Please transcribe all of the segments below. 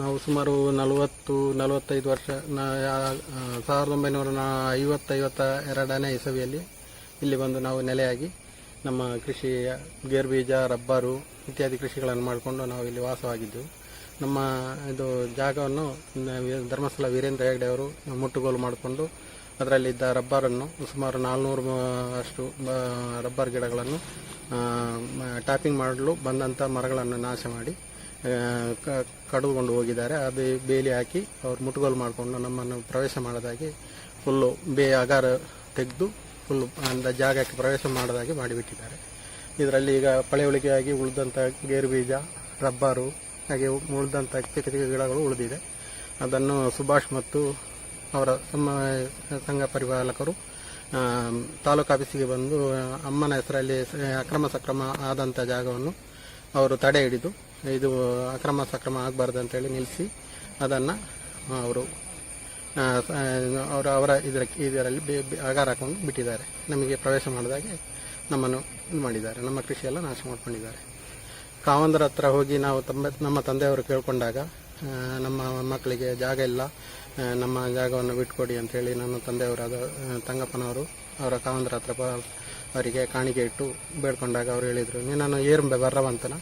ನಾವು ಸುಮಾರು ನಲವತ್ತು, ನಲವತ್ತೈದು ವರ್ಷ ಸಾವಿರದ ಒಂಬೈನೂರ ಐವತ್ತೈವತ್ತ ಎರಡನೇ ಇಸವಿಯಲ್ಲಿ ಇಲ್ಲಿ ಬಂದು ನಾವು ನೆಲೆಯಾಗಿ ನಮ್ಮ ಕೃಷಿ ಗೇರು ಬೀಜ ರಬ್ಬರು ಇತ್ಯಾದಿ ಕೃಷಿಗಳನ್ನು ಮಾಡಿಕೊಂಡು ನಾವು ಇಲ್ಲಿ ವಾಸವಾಗಿದ್ದೆವು. ನಮ್ಮ ಇದು ಜಾಗವನ್ನು ಧರ್ಮಸ್ಥಳ ವೀರೇಂದ್ರ ಹೆಗ್ಡೆ ಅವರು ಮುಟ್ಟುಗೋಲು ಮಾಡಿಕೊಂಡು ಅದರಲ್ಲಿದ್ದ ರಬ್ಬರನ್ನು ಸುಮಾರು ನಾಲ್ನೂರು ಅಷ್ಟು ರಬ್ಬರ್ ಗಿಡಗಳನ್ನು ಟಾಪಿಂಗ್ ಮಾಡಲು ಬಂದಂಥ ಮರಗಳನ್ನು ನಾಶ ಮಾಡಿ ಕಡಿದುಕೊಂಡು ಹೋಗಿದ್ದಾರೆ. ಅದು ಬೇಲಿ ಹಾಕಿ ಅವ್ರು ಮುಟ್ಟುಗೋಲು ಮಾಡಿಕೊಂಡು ನಮ್ಮನ್ನು ಪ್ರವೇಶ ಮಾಡೋದಾಗಿ ಫುಲ್ಲು ಬೇ ಅಗಾರ ತೆಗೆದು ಫುಲ್ಲು ಅಂದ ಜಾಗಕ್ಕೆ ಪ್ರವೇಶ ಮಾಡೋದಾಗಿ ಮಾಡಿಬಿಟ್ಟಿದ್ದಾರೆ. ಇದರಲ್ಲಿ ಈಗ ಪಳೆಯುಳಿಕೆಯಾಗಿ ಉಳಿದಂಥ ಗೇರು ಬೀಜ, ರಬ್ಬರು, ಹಾಗೆ ಉಳಿದಂಥ ಚಿಕ್ಕ ಚಿಕ್ಕ ಗಿಡಗಳು ಉಳಿದಿದೆ. ಅದನ್ನು ಸುಭಾಷ್ ಮತ್ತು ಅವರ ಸಂಘ ಪರಿಪಾಲಕರು ತಾಲೂಕು ಆಫೀಸಿಗೆ ಬಂದು ಅಮ್ಮನ ಹೆಸರಲ್ಲಿ ಅಕ್ರಮ ಸಕ್ರಮ ಆದಂಥ ಜಾಗವನ್ನು ಅವರು ತಡೆ ಹಿಡಿದು ಇದು ಅಕ್ರಮ ಸಕ್ರಮ ಆಗಬಾರ್ದು ಅಂತೇಳಿ ನಿಲ್ಲಿಸಿ ಅದನ್ನು ಅವರು ಅವರು, ಅವರ ಇದರ, ಇದರಲ್ಲಿ ಆಗಾರ ಹಾಕೊಂಡು ಬಿಟ್ಟಿದ್ದಾರೆ. ನಮಗೆ ಪ್ರವೇಶ ಮಾಡಿದಾಗೆ ನಮ್ಮನ್ನು ಇದು ಮಾಡಿದ್ದಾರೆ. ನಮ್ಮ ಕೃಷಿಯೆಲ್ಲ ನಾಶ ಮಾಡ್ಕೊಂಡಿದ್ದಾರೆ. ಕಾವಂದರ ಹತ್ರ ಹೋಗಿ ನಾವು ತಮ್ಮ ನಮ್ಮ ತಂದೆಯವರು ಕೇಳಿಕೊಂಡಾಗ ನಮ್ಮ ಮಕ್ಕಳಿಗೆ ಜಾಗ ಇಲ್ಲ ನಮ್ಮ ಜಾಗವನ್ನು ಬಿಟ್ಕೊಡಿ ಅಂಥೇಳಿ ನನ್ನ ತಂದೆಯವರಾದ ತಂಗಪ್ಪನವರು ಅವರ ಕಾವಂದರ ಹತ್ರ ಅವರಿಗೆ ಕಾಣಿಕೆ ಇಟ್ಟು ಬೇಡ್ಕೊಂಡಾಗ ಅವರು ಹೇಳಿದರು. ನಾನು ಏರುಂಬೆ ಬರ್ರವಂತನ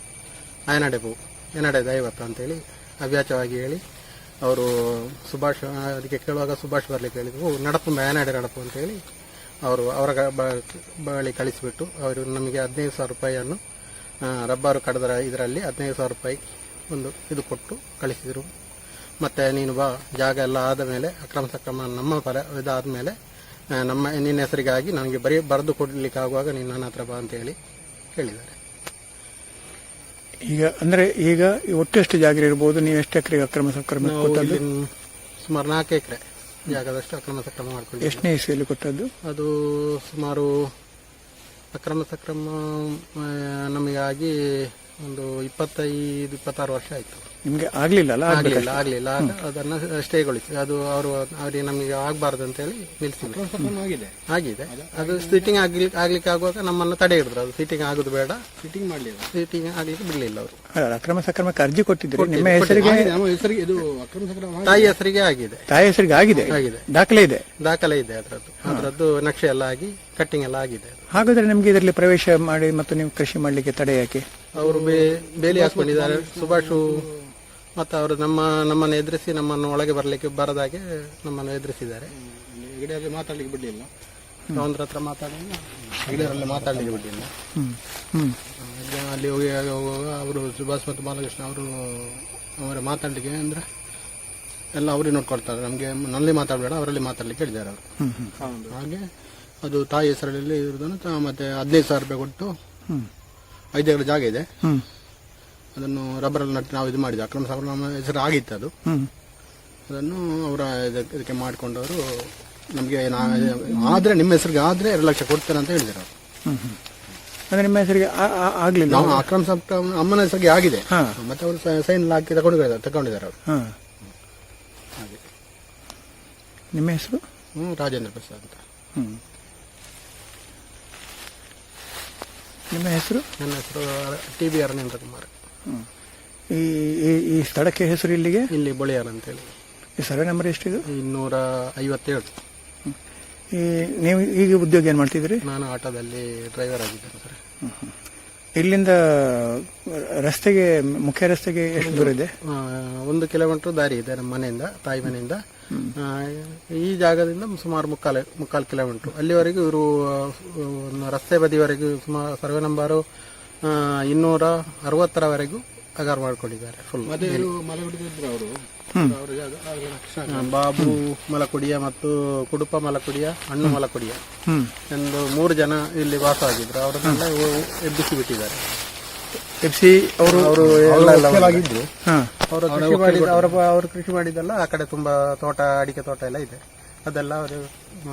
ಆಯನಡೆ ಬೂ ಏನಡೆ ದೈವತ್ತ ಅಂತೇಳಿ ಅವ್ಯಾಚವಾಗಿ ಹೇಳಿ ಅವರು ಸುಭಾಷ್ ಅದಕ್ಕೆ ಕೇಳುವಾಗ ಸುಭಾಷ್ ಬರ್ಲಿಕ್ಕೆ ಹೇಳಿದ್ರು. "ಓ, ನಡಪು ಆಯನಡೆ ನಡಪು ಅಂತೇಳಿ ಅವರು ಅವರ ಬಳಿ ಕಳಿಸಿಬಿಟ್ಟು ಅವರು ನಮಗೆ ಹದಿನೈದು ಸಾವಿರ ರೂಪಾಯಿಯನ್ನು ರಬ್ಬಾರು ಕಡದರ ಇದರಲ್ಲಿ ಹದಿನೈದು ಸಾವಿರ ರೂಪಾಯಿ ಒಂದು ಇದು ಕೊಟ್ಟು ಕಳಿಸಿದರು. ಮತ್ತೆ ನೀನು ಬಾ ಜಾಗ ಎಲ್ಲ ಆದ ಮೇಲೆ ಅಕ್ರಮ ಸಕ್ರಮ ನಮ್ಮ ಪರ ಇದಾದ ಮೇಲೆ ನಮ್ಮ ನಿನ್ನ ಹೆಸರಿಗಾಗಿ ನನಗೆ ಬರೀ ಬರೆದು ಕೊಡಲಿಕ್ಕೆ ಆಗುವಾಗ ನೀನು ನನ್ನ ಹತ್ರ ಬಾ ಅಂತ ಹೇಳಿ ಹೇಳಿದ್ದಾರೆ. ಈಗ ಅಂದ್ರೆ ಈಗ ಒಟ್ಟು ಎಷ್ಟು ಜಾಗ ಇರ್ಬೋದು ನೀವು ಎಷ್ಟು ಎಕರೆ ಅಕ್ರಮ ಸಕ್ರಮ ನಾವು ಕೊಟ್ಟದ್ದು? ಇಲ್ಲಿ ಸುಮಾರು ನಾಲ್ಕು ಎಕರೆ ಜಾಗದಷ್ಟು ಅಕ್ರಮ ಸಕ್ರಮ ಮಾಡ್ಕೊಂಡು ಎಷ್ಟನೇ ಇಸ್ವಿಯಲ್ಲಿ ಕೊಟ್ಟದ್ದು? ಅದು ಸುಮಾರು ಅಕ್ರಮ ಸಕ್ರಮ ಆ, ನಮಗಾಗಿ ಒಂದು ಇಪ್ಪತ್ತೈದು ಇಪ್ಪತ್ತಾರು ವರ್ಷ ಆಯಿತು. ನಿಮ್ಗೆ ಆಗ್ಲಿಲ್ಲ ಅಲ್ಲ ಆಗ್ಲಿಲ್ಲ ಆಗಲಿಲ್ಲ. ಆಗಲಿಲ್ಲ ಅದನ್ನ ಸ್ಟೇಗೊಳಿಸಿ ಅದು ಅವರು ಅವರಿಗೆ ನಮಗೆ ಆಗಬಾರ್ದು ಅಂತೇಳಿ ನಿಲ್ಲಿಸಿದ್ರು. ಆಗಿದೆ. ಆಗಿದೆ. ಅದು ಸಿಟ್ಟಿಂಗ್ ಆಗ್ಲಿಕ್ಕೆ ಆಗ್ಲಿಕ್ಕೆ ಆಗುವಾಗ ನಮ್ಮನ್ನು ತಡೆ ಹಿಡಿದ್ರು ಅದು ಸಿಟ್ಟಿಂಗ್ ಆಗುದು ಬೇಡ. ಸಿಟ್ಟಿಂಗ್ ಮಾಡಲಿಲ್ಲ. ಸಿಟ್ಟಿಂಗ್ ಆಗ್ಲಿಕ್ಕೆ ಬಿಡಲಿಲ್ಲ ಅವರು. ಅಲ್ಲ, ಅಕ್ರಮ ಸಕ್ರಮಕ್ಕೆ ಅರ್ಜಿ ಕೊಟ್ಟಿದ್ರು ನಿಮ್ಮ ಹೆಸರಿಗೆ? ನಮ್ಮ ಹೆಸರಿಗೆ ಇದು ಅಕ್ರಮ ಸಕ್ರಮ ತಾಯಿ ಹೆಸರಿಗೆ ಆಗಿದೆ. ತಾಯಿ ಹೆಸರಿಗೆ ಆಗಿದೆ? ಆಗಿದೆ. ದಾಖಲೆ ಇದೆ? ದಾಖಲೆ ಇದೆ ಅದರದ್ದು. ಅದರದ್ದು ನಕ್ಷೆ ಎಲ್ಲ ಆಗಿ ಕಟ್ಟಿಂಗ್ ಎಲ್ಲ ಆಗಿದೆ. ಹಾಗಾದ್ರೆ ನಿಮ್ಗೆ ಇದರಲ್ಲಿ ಪ್ರವೇಶ ಮಾಡಿ ಮತ್ತು ನೀವು ಕೃಷಿ ಮಾಡ್ಲಿಕ್ಕೆ ತಡೆ ಯಾಕೆ? ಅವರು ಬೇ- ಬೇಲಿ ಹಾಕೊಂಡಿದ್ದಾರೆ ಸುಭಾಷು ಮತ್ತು ಅವರು ನಮ್ಮ ನಮ್ಮನ್ನು ಎದುರಿಸಿ ನಮ್ಮನ್ನು ಒಳಗೆ ಬರಲಿಕ್ಕೆ ಬರದಾಗೆ ನಮ್ಮನ್ನು ಎದುರಿಸಿದ್ದಾರೆ. ಗಿಡದಲ್ಲಿ ಮಾತಾಡ್ಲಿಕ್ಕೆ ಬಿಡಲಿಲ್ಲ. ಒಂದ್ರ ಹತ್ರ ಮಾತಾಡಲಿಲ್ಲ ಗಿಡರಲ್ಲಿ ಮಾತಾಡಲಿಕ್ಕೆ ಬಿಡ್ಲಿಲ್ಲ. ಹ್ಮ್ ಹ್ಮ್. ಅಲ್ಲಿ ಹೋಗಿ ಹೋಗುವಾಗ ಅವರು ಸುಭಾಷ್ ಮತ್ತು ಬಾಲಕೃಷ್ಣ ಅವರು ಅವರ ಮಾತಾಡಲಿಕ್ಕೆ ಅಂದ್ರೆ ಎಲ್ಲ ಅವರೇ ನೋಡ್ಕೊಳ್ತಾರೆ. ನಮಗೆ ನಲ್ಲಿ ಮಾತಾಡಬೇಡ ಅವರಲ್ಲಿ ಮಾತಾಡ್ಲಿಕ್ಕೆ ಹೇಳಿದ್ದಾರೆ ಅವರು. ಹಾಗೆ ಅದು ತಾಯಿ ಹೆಸರಲ್ಲಿ ಇರೋದನ್ನು ಮತ್ತೆ ಹದಿನೈದು ಸಾವಿರ ರೂಪಾಯಿ ಕೊಟ್ಟು ಐದು ಎಕರೆ ಜಾಗ ಇದೆ. ಹ್ಮ್. ಅದನ್ನು ರಬ್ಬರಲ್ಲಿ ನಟ್ಟು ನಾವು ಇದು ಮಾಡಿದ್ವಿ. ಅಕ್ರಮ ನಮ್ಮ ಹೆಸರು ಆಗಿತ್ತು ಅದು. ಅದನ್ನು ಅವರ ಇದಕ್ಕೆ ಮಾಡಿಕೊಂಡವರು ನಮಗೆ ಆದರೆ ನಿಮ್ಮ ಹೆಸರಿಗೆ ಆದರೆ ಎರಡು ಲಕ್ಷ ಕೊಡ್ತಾರೆ ಅಂತ ಹೇಳಿದ್ದಾರೆ ಅವರು. ಅಂದ್ರೆ ನಿಮ್ಮ ಹೆಸರಿಗೆ ಆಗಲಿಲ್ಲ. ನಾವು ಅಕ್ರಮ ಸಕ್ರಮ ಅಮ್ಮನ ಹೆಸರಿಗೆ ಆಗಿದೆ. ಮತ್ತೆ ಅವರು ಸೈನ್ ಹಾಕಿ ತಗೊಂಡಿದ್ದಾರೆ ತಗೊಂಡಿದ್ದಾರೆ ಅವರು. ಹಾ. ಹಾಗೆ. ನಿಮ್ಮ ಹೆಸರು? ಹ್ಞೂ ರಾಜೇಂದ್ರ ಪ್ರಸಾದ್ ಅಂತ. ಹ್ಞೂ ನಿಮ್ಮ ಹೆಸರು? ನನ್ನ ಹೆಸರು ಟಿ ಬಿ ಅರವಿಂದ್ರ ಕುಮಾರ್. ಈ ಈ- ಈ ಸ್ಥಳಕ್ಕೆ ಹೆಸರು ಇಲ್ಲಿಗೆ? ಇಲ್ಲಿ ಬೊಳಿಯಾರ್ ಅಂತೇಳಿ ಈ ಸರ್ವೆ ನಂಬರ್ ಎಷ್ಟಿದು? ಇನ್ನೂರ ಐವತ್ತೇಳು. ಈ ನೀವು ಈಗ ಉದ್ಯೋಗ ಏನು ಮಾಡ್ತಿದ್ದೀರಿ? ನಾನು ಆಟೋದಲ್ಲಿ ಡ್ರೈವರ್ ಆಗಿದ್ದೇನೆ ಸರ್. ಇಲ್ಲಿಂದ ರಸ್ತೆಗೆ ಮುಖ್ಯ ರಸ್ತೆಗೆ ಎಷ್ಟು ದೂರ ಇದೆ? ಆ, ಒಂದು ಕಿಲೋಮೀಟರ್ ದಾರಿ ಇದೆ ನಮ್ಮ ಮನೆಯಿಂದ ತಾಯಿ ಮನೆಯಿಂದ. ಆ, ಈ ಜಾಗದಿಂದ ಸುಮಾರು ಮುಕ್ಕಾಲು ಮುಕ್ಕಾಲು ಕಿಲೋಮೀಟರ್. ಅಲ್ಲಿವರೆಗೂ ಇವರು ಒಂದು ರಸ್ತೆ ಬದಿವರೆಗೂ ಸುಮಾರು ಸರ್ವೆ ನಂಬರು ಇನ್ನೂರ ಅರವತ್ತರವರೆಗೂ ಅಗಾರ ಮಾಡ್ಕೊಂಡಿದ್ದಾರೆ ಫುಲ್ ಬಾಬು ಮಲಕುಡಿಯ ಮತ್ತು ಕುಡುಪ ಮಲಕುಡಿಯ ಹಣ್ಣು ಮಲಕುಡಿಯ. ಎಂದು ಮೂರು ಜನ ಇಲ್ಲಿ ವಾಸವಾಗಿದ್ರು. ಅವರನ್ನೆಲ್ಲ ಇವು ಎಬ್ಬಿಸಿ ಬಿಟ್ಟಿದ್ದಾರೆ ಎಬ್ಬಿಸಿ ಅವರು ಅವರು ಆಗಿದ್ರು ಅವರು ಕೃಷಿ ಮಾಡಿದ ಅವರ ಅವರು ಕೃಷಿ ಮಾಡಿದ್ದೆಲ್ಲ ಆ ಕಡೆ ತುಂಬಾ ತೋಟ ಅಡಿಕೆ ತೋಟ ಎಲ್ಲ ಇದೆ. ಅದೆಲ್ಲ ಅವರು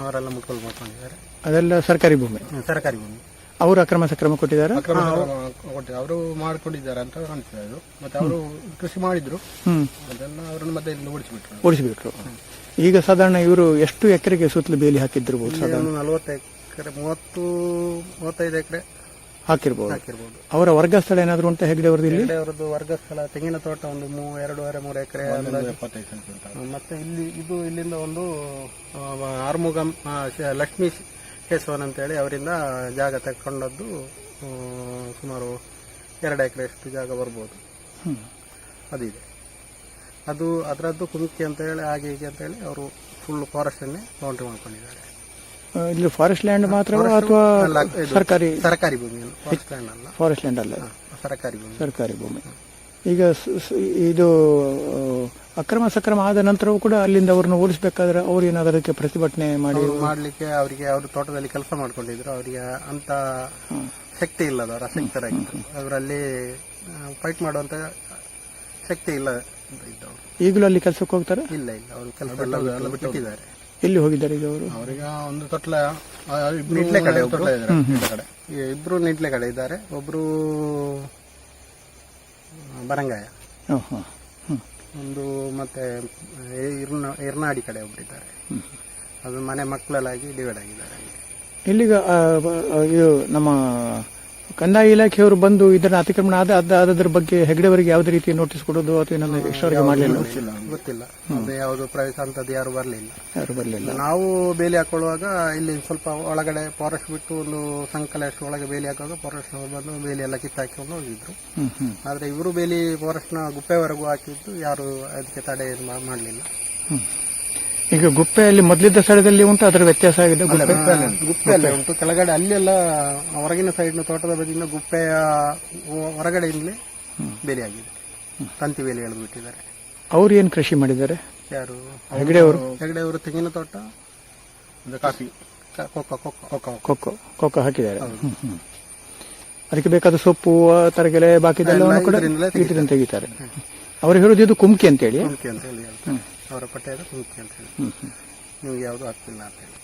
ಅವರೆಲ್ಲ ಮುಟ್ಕೊಂಡು ಮಾಡ್ಕೊಂಡಿದ್ದಾರೆ. ಅದೆಲ್ಲ ಸರ್ಕಾರಿ ಭೂಮಿ. ಸರ್ಕಾರಿ ಭೂಮಿ. ಅವರು ಅಕ್ರಮ ಸಕ್ರಮ ಕೊಟ್ಟಿದ್ದಾರೆ? ಅವರು ಮಾಡ್ಕೊಂಡಿದ್ದಾರೆ ಅಂತ ಕಾಣ್ತದೆ ಇದ್ರು ಮತ್ತೆ ಅವರು ಕೃಷಿ ಮಾಡಿದ್ರು. ಅದನ್ನ ಅದೆಲ್ಲ ಅವರನ್ನು ಮತ್ತೆ ಇಲ್ಲಿ ಓಡಿಸಿಬಿಟ್ರು. ಓಡಿಸಿಬಿಟ್ರು. ಈಗ ಸಾಧಾರಣ ಇವರು ಎಷ್ಟು ಎಕರೆಗೆ ಸುತ್ತಲೂ ಬೇಲಿ ಹಾಕಿದ್ದಿರ್ಬೋದು ಸಾಧಾರಣ? ನಲವತ್ತು ಎಕರೆ ಮೂವತ್ತು ಮೂವತ್ತೈದು ಎಕರೆ ಹಾಕಿರ್ಬೋದು. ಹಾಕಿರ್ಬೋದು. ಅವರ ವರ್ಗ ಸ್ಥಳ ಏನಾದ್ರು ಉಂಟಾ? ಹೆಗ್ಡೆ ಅವರದ್ದು ಇಲ್ಲಿ? ಅವರದ್ದು ವರ್ಗ ಸ್ಥಳ ತೆಂಗಿನ ತೋಟ ಒಂದು ಮೂ ಎರಡೂವರೆ ಮೂರು ಎಕರೆ ಮತ್ತೆ ಇಲ್ಲಿ ಇದು ಇಲ್ಲಿಂದ ಒಂದು ಆರ್ಮುಗಮ್ ಆರ್ಮುಗಂ ಲಕ್ಷ್ಮೀ ಕೇಶವನ್ ಅಂತೇಳಿ ಅವರಿಂದ ಜಾಗ ತಗೊಂಡದ್ದು ಸುಮಾರು ಎರಡು ಎಕರೆಯಷ್ಟು ಜಾಗ ಬರ್ಬೋದು. ಅದಿದೆ ಅದು ಅದರದ್ದು ಕುಮುಕಿ ಅಂತ ಹೇಳಿ ಹಾಗೆ ಹೀಗೆ ಅಂತ ಹೇಳಿ ಅವರು ಫುಲ್ ಫಾರೆಸ್ಟ್ ಅನ್ನೇ ಬೌಂಡ್ರಿ ಮಾಡ್ಕೊಂಡಿದ್ದಾರೆ. ಇಲ್ಲಿ ಫಾರೆಸ್ಟ್ ಲ್ಯಾಂಡ್ ಮಾತ್ರ ಅಥವಾ ಸರ್ಕಾರಿ ಸರ್ಕಾರಿ ಭೂಮಿ ಫಾರೆಸ್ಟ್ ಲ್ಯಾಂಡ್ ಅಲ್ಲ. ಫಾರೆಸ್ಟ್ ಲ್ಯಾಂಡ್ ಅಲ್ಲ. ಸರ್ಕಾರಿ ಭೂಮಿ. ಸರ್ಕಾರಿ ಭೂಮಿ. ಈಗ ಸ- ಸ- ಇದು ಅಕ್ರಮ ಸಕ್ರಮ ಆದ ನಂತರವೂ ಕೂಡ ಅಲ್ಲಿಂದ ಅವ್ರನ್ನ ಓಡಿಸಬೇಕಾದ್ರೆ ಅವ್ರು ಏನಾದರೂ ಅದಕ್ಕೆ ಪ್ರತಿಭಟನೆ ಮಾಡಿ ಮಾಡಲಿಕ್ಕೆ ಅವರಿಗೆ ಅವರು ತೋಟದಲ್ಲಿ ಕೆಲಸ ಮಾಡ್ಕೊಂಡಿದ್ರು. ಅವರಿಗೆ ಅಂತ ಶಕ್ತಿ ಇಲ್ಲದವರು ಅಸಕ್ತರಾಗಿ ಅವರಲ್ಲಿ ಫೈಟ್ ಮಾಡುವಂತ ಶಕ್ತಿ ಇಲ್ಲ ಇದ್ದವರು. ಈಗಲೂ ಅಲ್ಲಿ ಕೆಲಸಕ್ಕೆ ಹೋಗ್ತಾರೆ? ಇಲ್ಲ ಇಲ್ಲ. ಅವರು ಕೆಲಸ ಎಲ್ಲ ಬಿಟ್ಟಿದ್ದಾರೆ. ಎಲ್ಲಿ ಹೋಗಿದ್ದಾರೆ ಈಗ ಅವರು? ಅವರಿಗೆ ಒಂದು ತೊಟ್ಲ ನಿಟ್ಲೆ ಕಡೆ. ತೊಟ್ಲ ಇದ್ದಾರೆ. ಕಡೆ ಇಬ್ರು ನಿಟ್ಲೆ ಕಡೆ ಇದ್ದಾರೆ. ಒಬ್ರು ಬರಂಗಾಯ ಹಾಂ ಹಾಂ ಹ್ಞೂ ಒಂದು ಮತ್ತೆ ಇರ್ನ ಇರ್ನಾಡಿ ಕಡೆ ಒಬ್ಬರಿದ್ದಾರೆ ಅದು ಮನೆ ಮಕ್ಕಳಲ್ಲಾಗಿ ಡಿವೈಡ್ ಆಗಿದ್ದಾರೆ. ಇಲ್ಲಿಗ ಆ, ಇದು ನಮ್ಮ ಕಂದಾಯ ಇಲಾಖೆಯವರು ಬಂದು ಇದರ ಅತಿಕ್ರಮಣ ಆದ ಅದರ ಬಗ್ಗೆ ಹೆಗ್ಡೆವರಿಗೆ ಯಾವುದೇ ರೀತಿ ನೋಟಿಸ್ ಕೊಡೋದು ಅಥವಾ ಇಷ್ಟವರೆಗೆ ಮಾಡಲಿಲ್ಲ? ಗೊತ್ತಿಲ್ಲ. ಅದು ಯಾವುದು ಅಂತದ್ದು ಯಾರು ಬರಲಿಲ್ಲ. ಯಾರು ಬರಲಿಲ್ಲ. ನಾವು ಬೇಲಿ ಹಾಕೊಳ್ಳುವಾಗ ಇಲ್ಲಿ ಸ್ವಲ್ಪ ಒಳಗಡೆ ಫಾರೆಸ್ಟ್ ಬಿಟ್ಟು ಒಂದು ಸಂಕಲ ಅಷ್ಟು ಒಳಗೆ ಬೇಲಿ ಹಾಕುವಾಗ ಫಾರೆಸ್ಟ್ ಬಂದು ಬೇಲಿ ಎಲ್ಲ ಕಿತ್ತಾಕೊಂಡು ಹೋಗಿದ್ರು ಆದ್ರೆ ಇವರು ಬೇಲಿ ಫಾರೆಸ್ಟ್ನ ಗುಪ್ಪೆವರೆಗೂ ಹಾಕಿದ್ದು ಯಾರು ಅದಕ್ಕೆ ತಡೆ ಮಾಡಲಿಲ್ಲ. ಈಗ ಗುಪ್ಪೆಯಲ್ಲಿ ಮೊದಲಿದ್ದ ಸ್ಥಳದಲ್ಲಿ ಉಂಟು? ಅದರ ವ್ಯತ್ಯಾಸ ಆಗಿದೆ ಗುಪ್ಪೆ ಗುಪ್ಪೆ. ಅಲ್ಲೇ ಉಂಟು. ಕೆಳಗಡೆ ಅಲ್ಲೆಲ್ಲ ಹೊರಗಿನ ಸೈಡ್ನ ತೋಟದ ಬದಿಯಿಂದ ಗುಪ್ಪೆಯ ಹೊ- ಹೊರಗಡೆಯಿಂದಲೇ ಬೇರೆ ಆಗಿದೆ ತಂತಿ ಬೇಲಿ ಎಳೆದು ಬಿಟ್ಟಿದ್ದಾರೆ ಅವ್ರು ಏನ್ ಕೃಷಿ ಮಾಡಿದ್ದಾರೆ? ಯಾರು? ಹೆಗಡೆ ಅವರು ಹೆಗಡೆ ಅವರು ತೆಂಗಿನ ತೋಟ? ಒಂದು ಕಾಫಿ. ಕ- cocoa cocoa. Cocoa cocoa. Cocoa ಹಾಕಿದ್ದಾರೆ. ಹ್ಮ್, ಹ್ಮ್. ಅದಕ್ಕೆ ಬೇಕಾದ ಸೊಪ್ಪು ತರಗೆಲೆ ಬಾಕಿದೆಲ್ಲವನ್ನು ಕೂಡ ಇದರಿಂದಲೇ ಇದರಿಂದ ತೆಗಿತಾರೆ. ಅವ್ರು ಹೇಳೋದು ಇದು ಕುಮ್ಕಿ ಅಂತೇಳಿ. ಕುಮ್ಕಿ ಅಂತ ಹೇಳಿ ಹೇಳ್ತಾರೆ. ಅವರ ಅದು ಮುಖ್ಯ ಅಂತ ಹೇಳಿ. ನಿಮ್ಗೆ ಯಾವುದು ಆಗ್ತಿಲ್ಲ ಅಂತ ಹೇಳಿ.